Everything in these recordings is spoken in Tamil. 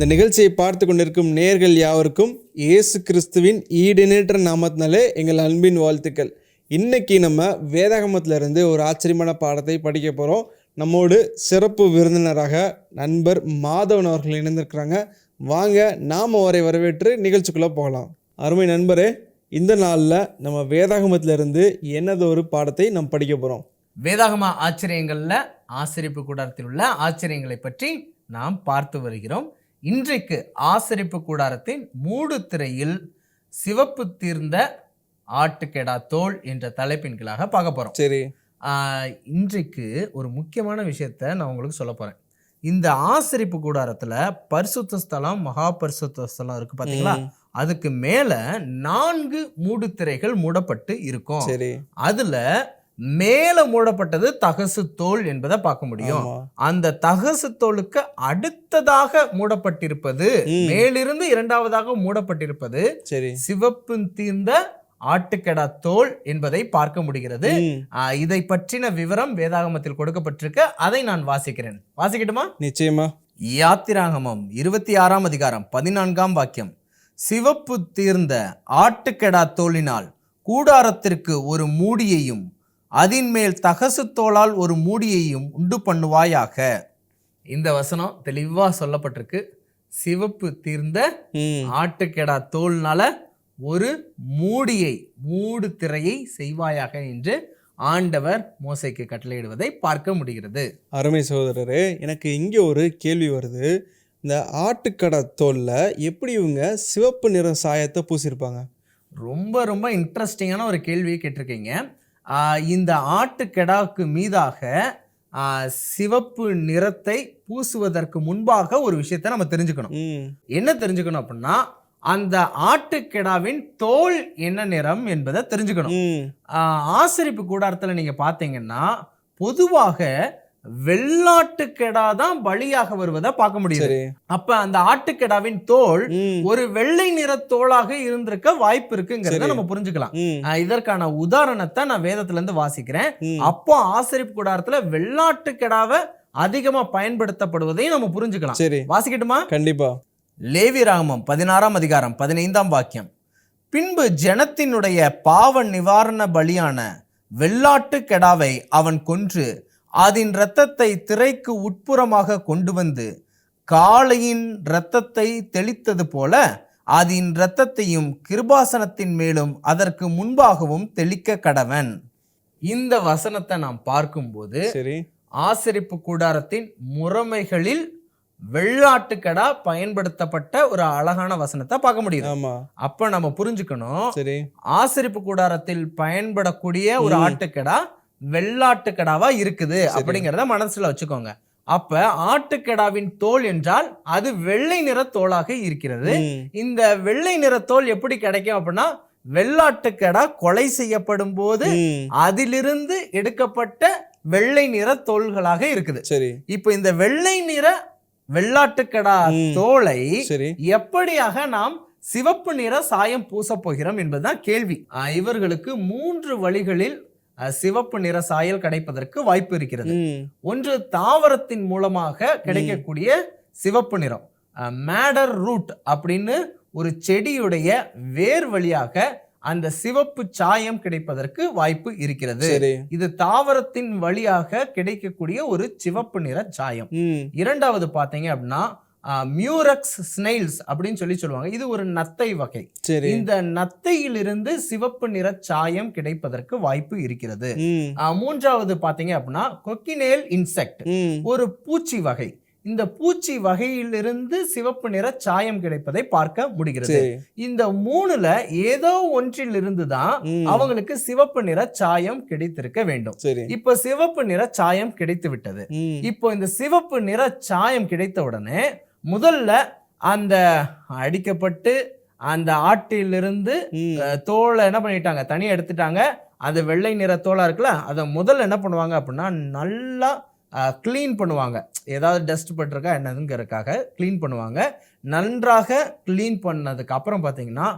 இந்த நிகழ்ச்சியை பார்த்து கொண்டிருக்கும் நேர்கள் யாவருக்கும் இயேசு கிறிஸ்துவின் ஈடுநேற்ற நாமத்தினாலே எங்கள் அன்பின் வாழ்த்துக்கள். இன்னைக்கு நம்ம வேதாகமத்திலிருந்து ஒரு ஆச்சரியமான பாடத்தை படிக்க போகிறோம் நம்மோடு சிறப்பு விருந்தினராக நண்பர் மாதவன் அவர்கள் இணைந்திருக்கிறாங்க. வாங்க நாம் அவரை வரவேற்று நிகழ்ச்சிக்குள்ளே போகலாம். அருமை நண்பரே இந்த நாளில் நம்ம வேதாகமத்திலிருந்து இருந்து என்னதொரு பாடத்தை நாம் படிக்க போகிறோம் வேதாகம ஆச்சரியங்களில் ஆசிரியப்பு கூடாரத்தில் உள்ள ஆச்சரியங்களை பற்றி நாம் பார்த்து வருகிறோம். இன்றைக்கு ஆசரிப்பு கூடாரத்தின் மூடு திரையில் சிவப்பு தீர்ந்த ஆட்டுக்கெடா தோல் என்ற தலைப்பின் கீழாக பார்க்க போறோம். சரி. இன்றைக்கு ஒரு முக்கியமான விஷயத்த நான் உங்களுக்கு சொல்ல போறேன். இந்த ஆசரிப்பு கூடாரத்துல பரிசுத்த ஸ்தலம் மகா பரிசுத்த ஸ்தலம் இருக்கு பாத்தீங்களா? ம், அதுக்கு மேல நான்கு மூடு திரைகள் மூடப்பட்டு இருக்கும். அதுல மேல மூடப்பட்டது தகசு தோல் என்பதை பார்க்க முடியும். அந்த தகசு தோலுக்கு அடுத்ததாக மூடப்பட்டிருப்பது. மேலிருந்து இரண்டாவதாக மூடப்பட்டிருப்பது சரி. சிவப்பு தீர்ந்த ஆட்டுக்கடா தோல் என்பதை பார்க்க முடிகிறது. இதை பற்றின விவரம் வேதாகமத்தில் கொடுக்கப்பட்டிருக்க. அதை நான் வாசிக்கிறேன். வாசிக்கட்டுமா? நிச்சயமா. யாத்திராகமம் இருபத்தி ஆறாம் அதிகாரம் பதினான்காம் வாக்கியம். சிவப்பு தீர்ந்த ஆட்டுக்கெடா தோலினால் கூடாரத்திற்கு ஒரு மூடியையும் அதின் மேல் தகசு தோலால் ஒரு மூடியையும் உண்டு பண்ணுவாயாக. இந்த வசனம் தெளிவா சொல்லப்பட்டிருக்கு. சிவப்பு தீர்ந்த ஆட்டுக்கெடா தோல்னால ஒரு மூடியை மூடு திரையை செய்வாயாக என்று ஆண்டவர் மோசைக்கு கட்டளையிடுவதை பார்க்க முடிகிறது. அருமை சகோதரரே எனக்கு இங்கே ஒரு கேள்வி வருது. இந்த ஆட்டுக்கடை தோலில் எப்படி இவங்க சிவப்பு நிற சாயத்தை பூசியிருப்பாங்க ரொம்ப ரொம்ப இன்ட்ரெஸ்டிங்கான ஒரு கேள்வியை கேட்டிருக்கீங்க. இந்த ஆட்டுக்கெடாவுக்கு மீதாக சிவப்பு நிறத்தை பூசுவதற்கு முன்பாக ஒரு விஷயத்தை நம்ம தெரிஞ்சுக்கணும். என்ன தெரிஞ்சுக்கணும் அப்படின்னா அந்த ஆட்டுக்கெடாவின் தோல் என்ன நிறம் என்பதை தெரிஞ்சுக்கணும். ஆசரிப்பு கூடாரத்தில் நீங்க பார்த்தீங்கன்னா பொதுவாக வெள்ளாட்டுக்கெடா தான் பலியாக வருவதை பார்க்க முடியுது. அப்ப அந்த ஆட்டுக்கெடாவின் தோல் ஒரு வெள்ளை நிற தோலாக இருந்திருக்க வாய்ப்பு இருக்குங்கிறத. நம்ம புரிஞ்சுக்கலாம். இதற்கான உதாரணத்தை நான் வேதத்துல இருந்து வாசிக்கிறேன் அப்போ ஆசரிப்பு கூடாரத்துல வெள்ளாட்டு கெடாவை அதிகமா பயன்படுத்தப்படுவதையும் நம்ம புரிஞ்சுக்கலாம். சரி. வாசிக்கட்டுமா? கண்டிப்பா. லேவி ராகமம் பதினாறாம் அதிகாரம் பதினைந்தாம் வாக்கியம். பின்பு ஜனத்தினுடைய பாவ நிவாரண பலியான வெள்ளாட்டு கெடாவை அவன் கொன்று அதன் இரத்தத்தை திரைக்கு உட்புறமாக கொண்டு வந்து காளையின் இரத்தத்தை தெளித்தது போல அதன் இரத்தத்தையும் கிருபாசனத்தின் மேலும் அதற்கு முன்பாகவும் தெளிக்க கடவன். இந்த வசனத்தை நாம் பார்க்கும்போது சரி. ஆசரிப்பு கூடாரத்தின் முறைமைகளில் வெள்ளாட்டுக்கடா பயன்படுத்தப்பட்ட ஒரு அழகான வசனத்தை பார்க்க முடியுது. அப்ப நம்ம புரிஞ்சுக்கணும். சரி. ஆசரிப்பு கூடாரத்தில் பயன்படக்கூடிய ஒரு. ஆட்டுக்கடா வெள்ளாட்டுக்கடாவா இருக்குது அப்படிங்கிறத மனசுல வச்சுக்கோங்க. அப்ப ஆட்டுக்கடாவின் தோல் என்றால் அது வெள்ளை நிற தோலாக இருக்கிறது. இந்த வெள்ளை நிற தோல் எப்படி கிடைக்கும் அப்படின்னா வெள்ளாட்டுக்கடா கொலை செய்யப்படும் போது அதிலிருந்து எடுக்கப்பட்ட வெள்ளை நிற தோள்களாக இருக்குது. சரி. இப்போ இந்த வெள்ளை நிற வெள்ளாட்டுக்கடா. தோலை எப்படியாக நாம் சிவப்பு நிற சாயம் பூசப் போகிறோம் என்பதுதான் கேள்வி. இவர்களுக்கு மூன்று வழிகளில் சிவப்பு நிற சாயல் கிடைப்பதற்கு வாய்ப்பு இருக்கிறது. ஒன்று தாவரத்தின் மூலமாக கிடைக்கக்கூடிய சிவப்பு நிறம். மேடர் ரூட் அப்படின்னு ஒரு செடியுடைய வேர் வழியாக அந்த சிவப்பு சாயம் கிடைப்பதற்கு வாய்ப்பு இருக்கிறது. இது தாவரத்தின் வழியாக கிடைக்கக்கூடிய ஒரு சிவப்பு நிற சாயம். இரண்டாவது பார்த்தீங்க அப்படின்னா மியூரக்ஸ் ஸ்னைல்ஸ் அப்படின்னு சொல்லி சொல்லுவாங்க. இது ஒரு நத்தை வகை. இந்த நத்தையிலிருந்து சிவப்பு நிற சாயம் கிடைப்பதற்கு வாய்ப்பு இருக்கிறது. மூன்றாவது பார்த்தீங்க அப்படின்னா கொக்கினேல் இன்செக்ட் ஒரு பூச்சி வகை. இந்த பூச்சி வகையிலிருந்து சிவப்பு நிற சாயம் கிடைப்பதை பார்க்க முடிகிறது. இந்த மூணுல ஏதோ ஒன்றிலிருந்து தான் அவங்களுக்கு சிவப்பு நிற சாயம் கிடைத்திருக்க வேண்டும். இப்ப சிவப்பு நிற சாயம் கிடைத்து விட்டது இப்போ இந்த சிவப்பு நிற சாயம் கிடைத்த உடனே முதல்ல அந்த அடிக்கப்பட்டு அந்த ஆட்டிலிருந்து தோலை என்ன பண்ணிட்டாங்க? தனியாக எடுத்துட்டாங்க. அது வெள்ளை நிற தோலா இருக்குல்ல அதை முதல்ல என்ன பண்ணுவாங்க அப்படின்னா நல்லா க்ளீன் பண்ணுவாங்க. ஏதாவது டஸ்ட் பட்டிருக்கா என்னதுங்கிறதுக்காக க்ளீன் பண்ணுவாங்க. நன்றாக க்ளீன் பண்ணதுக்கு அப்புறம் பார்த்தீங்கன்னா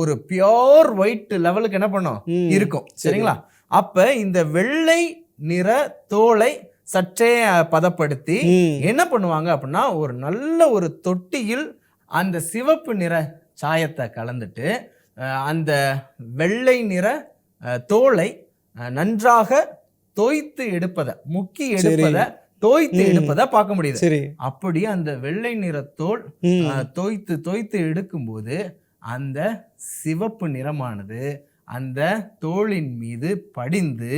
ஒரு பியோர் ஒயிட் லெவலுக்கு என்ன பண்ணும். இருக்கும். சரி. சரிங்களா? அப்ப இந்த வெள்ளை நிற தோலை சற்றே பதப்படுத்தி என்ன பண்ணுவாங்க அப்படின்னா ஒரு நல்ல ஒரு தொட்டியில் அந்த சிவப்பு நிற சாயத்தை கலந்துட்டு அந்த வெள்ளை நிற தோலை நன்றாக தோய்த்து எடுப்பதை முக்கி எடுப்பதை தோய்த்து. எடுப்பதை பார்க்க முடியுது. அப்படி அந்த வெள்ளை நிற தோல் தோய்த்து தோய்த்து எடுக்கும்போது அந்த சிவப்பு நிறமானது அந்த தோலின் மீது படிந்து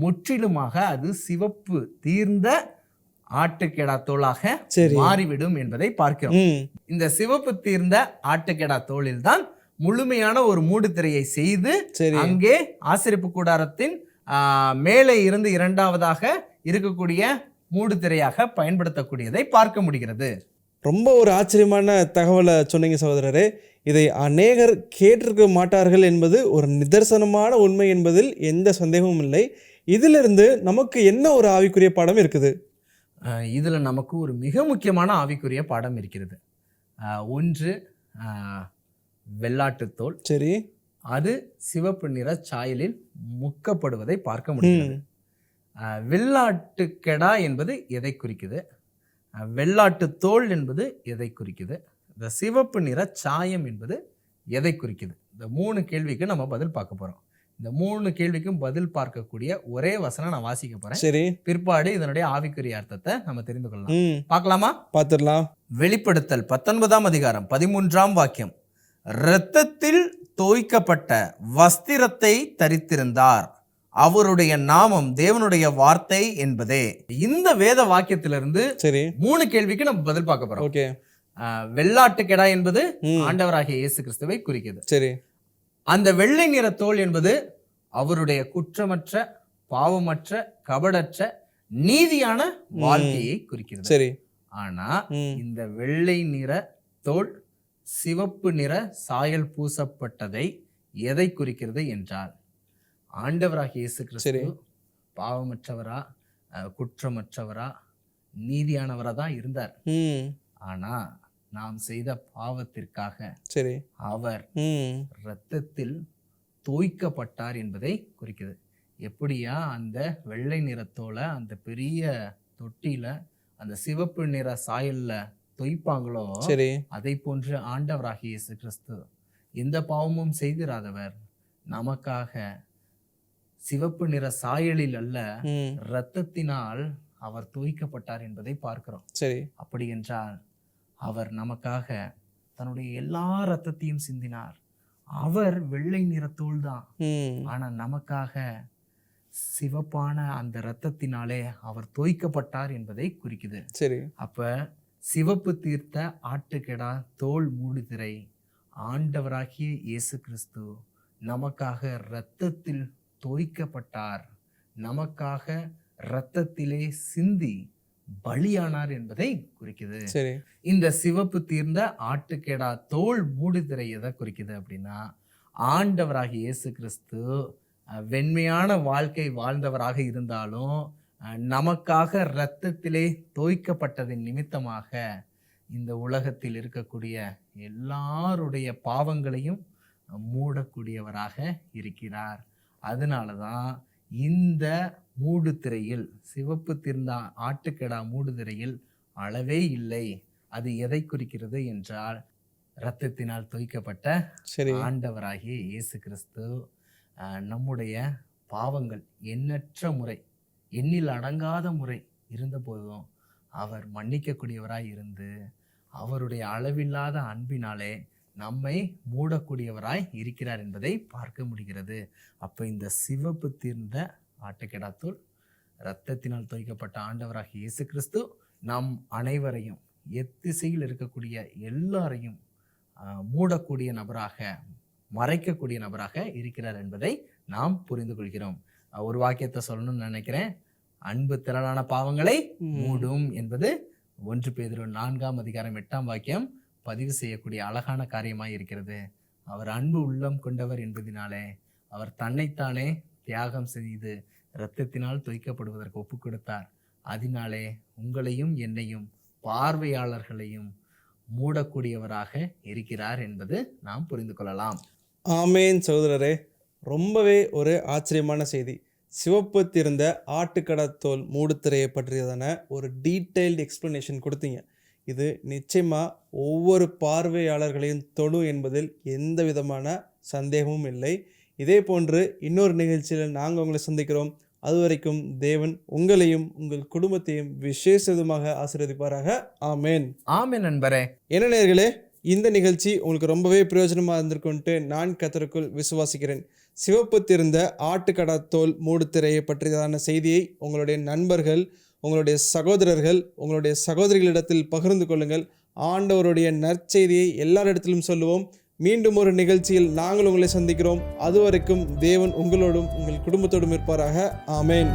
முற்றிலுமாக அது சிவப்பு தீர்ந்த ஆட்டுக்கெடா சரி. மாறிவிடும் என்பதை பார்க்கிறோம். இந்த சிவப்பு தீர்ந்த ஆட்டுக்கெடா தோலில் தான் முழுமையான ஒரு மூடுதிரையை செய்து சரி. அங்கே ஆசிரிப்பு கூடாரத்தின் ஆஹ், மேலே இருந்து இரண்டாவதாக இருக்கக்கூடிய மூடுதிரையாக பயன்படுத்தக்கூடியதை பார்க்க முடிகிறது. ரொம்ப ஒரு ஆச்சரியமான தகவலை சொன்னீங்க சகோதரரே. இதை அநேகர் கேட்டிருக்க மாட்டார்கள் என்பது ஒரு நிதர்சனமான உண்மை என்பதில் எந்த சந்தேகமும் இல்லை. இதிலிருந்து நமக்கு என்ன ஒரு ஆவிக்குரிய பாடம் இருக்குது? இதுல நமக்கு ஒரு மிக முக்கியமான ஆவிக்குரிய பாடம் இருக்கிறது. ஒன்று வெள்ளாட்டுத்தோல் சரி. அது சிவப்பு நிற சாயலில் முக்கப்படுவதை பார்க்க முடிகிறது. ம். ஆஹ், வெள்ளாட்டுக்கெடா என்பது எதை குறிக்குது? வெள்ளாட்டு தோல் என்பது எதை குறிக்குது? இந்த சிவப்பு நிற சாயம் என்பது எதை குறிக்குது? இந்த மூணு கேள்விக்கு நம்ம பதில் பார்க்க போறோம். இந்த மூணு கேள்விக்கும் பதில் பார்க்கக்கூடிய ஒரே வசனம் நான் வாசிக்க போறேன். சரி. பிற்பாடு இதனுடைய ஆவிக்குரிய அர்த்தத்தை நம்ம தெரிந்து கொள்ளலாம். பார்க்கலாமா? பார்த்துடலாம். வெளிப்படுத்தல் பத்தொன்பதாம் அதிகாரம் பதிமூன்றாம் வாக்கியம். இரத்தத்தில் தோய்க்கப்பட்ட வஸ்திரத்தை தரித்திருந்தார். அவருடைய நாமம் தேவனுடைய வார்த்தை என்பதே. இந்த வேத வாக்கியத்திலிருந்து சரி. மூணு கேள்விக்கு நம்ம பதில் பார்க்க போறோம். ஓகே. ஆஹ், வெள்ளாட்டு கெடா என்பது ஆண்டவராகிய இயேசு கிறிஸ்துவை குறிக்குது சரி. அந்த வெள்ளை நிற தோல் என்பது அவருடைய குற்றமற்ற பாவமற்ற கபடற்ற நீதியான வாழ்க்கையை குறிக்கிறது. சரி. ஆனா இந்த வெள்ளை நிற தோல் சிவப்பு நிற சாயல் பூசப்பட்டதை எதை குறிக்கிறது என்றால் ஆண்டவராகிய இயேசு. கிறிஸ்து பாவமற்றவரா குற்றமற்றவரா நீதியானவரா தான் இருந்தார். ஆனா நாம் செய்த பாவத்திற்காக சரி. அவர் இரத்தத்தில் தோய்க்கப்பட்டார் என்பதை குறிக்குது. எப்படியா அந்த வெள்ளை நிறத்தோல அந்த பெரிய தொட்டியில அந்த சிவப்பு நிற சாயல்ல தொய்ப்பாங்களோ சரி. அதை போன்று ஆண்டவராகிய இயேசு கிறிஸ்து எந்த பாவமும் செய்திராதவர். நமக்காக சிவப்பு நிற சாயலில் அல்ல இரத்தத்தினால் அவர் தோய்க்கப்பட்டார் என்பதை பார்க்கிறோம். சரி. அப்படி என்றால் அவர் நமக்காக தன்னுடைய எல்லா இரத்தத்தையும் சிந்தினார். அவர் வெள்ளை நிறத்தோல் தான். ஆனா நமக்காக சிவப்பான அந்த இரத்தத்தினாலே அவர் தோய்க்கப்பட்டார் என்பதை குறிக்குது. சரி. அப்ப சிவப்பு தீர்த்த ஆட்டுக்கெடா தோல் மூடுதிரை ஆண்டவராகிய இயேசு கிறிஸ்து நமக்காக இரத்தத்தில் தோய்க்கப்பட்டார். நமக்காக இரத்தத்திலே சிந்தி பலியானார் என்பதை குறிக்குது. இந்த சிவப்பு தீர்ந்த ஆட்டுக்கெடா தோல் மூடுதிரை எதை குறிக்குது அப்படின்னா ஆண்டவராகிய இயேசு கிறிஸ்து வெண்மையான வாழ்க்கை வாழ்ந்தவராக இருந்தாலும் நமக்காக இரத்தத்திலே தோய்க்கப்பட்டதின் நிமித்தமாக இந்த உலகத்தில் இருக்கக்கூடிய எல்லாருடைய பாவங்களையும் மூடக்கூடியவராக இருக்கிறார். அதனால தான் இந்த மூடுதிரையில் சிவப்பு திருந்த ஆட்டுக்கெடா மூடுதிரையில் அளவே இல்லை. அது எதை குறிக்கிறது என்றால் இரத்தத்தினால் தோய்க்கப்பட்ட ஆண்டவராகிய இயேசு கிறிஸ்து நம்முடைய பாவங்கள் எண்ணற்ற முறை எண்ணில் அடங்காத முறை இருந்தபோதும் அவர் மன்னிக்கக்கூடியவராய் இருந்து அவருடைய அளவில்லாத அன்பினாலே நம்மை மூடக்கூடியவராய் இருக்கிறார் என்பதை பார்க்க முடிகிறது. அப்போ இந்த சிவப்பு தீர்ந்த ஆட்டுக்கெடாத்தூள் இரத்தத்தினால் தோய்க்கப்பட்ட ஆண்டவராகிய இயேசு கிறிஸ்து நம் அனைவரையும் எத்திசையில் இருக்கக்கூடிய எல்லாரையும் மூடக்கூடிய நபராக மறைக்கக்கூடிய நபராக இருக்கிறார் என்பதை நாம் புரிந்து கொள்கிறோம். ஒரு வாக்கியத்தை சொல்லணும்னு நினைக்கிறேன். அன்பு திரளான பாவங்களை. மூடும் என்பது ஒன்று பேதுரு நான்காம் அதிகாரம் எட்டாம் வாக்கியம் பதிவு செய்யக்கூடிய அழகான காரியமாய் இருக்கிறது. அவர் அன்பு உள்ளம் கொண்டவர் என்பதினாலே அவர் தன்னைத்தானே தியாகம் செய்து இரத்தத்தினால் துய்க்கப்படுவதற்கு ஒப்பு கொடுத்தார். அதனாலே உங்களையும் என்னையும் பார்வையாளர்களையும் மூடக்கூடியவராக இருக்கிறார் என்பது நாம் புரிந்து கொள்ளலாம். ஆமேன் சகோதரரே. ரொம்பவே ஒரு ஆச்சரியமான செய்தி. சிவப்பு திருந்த ஆட்டுக்கடத்தோல் மூடுத்திரையை பற்றியதான ஒரு டீட்டெயில்டு எக்ஸ்ப்ளனேஷன் கொடுத்தீங்க. இது நிச்சயமாக ஒவ்வொரு பார்வையாளர்களையும் தொழு என்பதில் எந்த விதமான சந்தேகமும் இல்லை. இதே போன்று இன்னொரு நிகழ்ச்சியில் நாங்கள் உங்களை சந்திக்கிறோம். அது வரைக்கும் தேவன் உங்களையும் உங்கள் குடும்பத்தையும் விசேஷ விதமாக ஆசீர்வதிப்பாராக. ஆமேன். ஆமே நண்பரே. என்ன நேர்களே இந்த நிகழ்ச்சி உங்களுக்கு ரொம்பவே பிரயோஜனமாக இருந்திருக்குன்ட்டு நான் கத்தருக்குள் விசுவாசிக்கிறேன். சிவப்பு திறந்த ஆட்டுக்கடாத்தோல் மூடுத்திரையை பற்றியதான செய்தியை உங்களுடைய நண்பர்கள் உங்களுடைய சகோதரர்கள் உங்களுடைய சகோதரிகளிடத்தில் பகிர்ந்து கொள்ளுங்கள். ஆண்டவருடைய நற்செய்தியை எல்லாரிடத்திலும் சொல்லுவோம். மீண்டும் ஒரு நிகழ்ச்சியில் நாங்கள் உங்களை சந்திக்கிறோம். அதுவரைக்கும் தேவன் உங்களோடும் உங்கள் குடும்பத்தோடும் இருப்பாராக. ஆமேன்.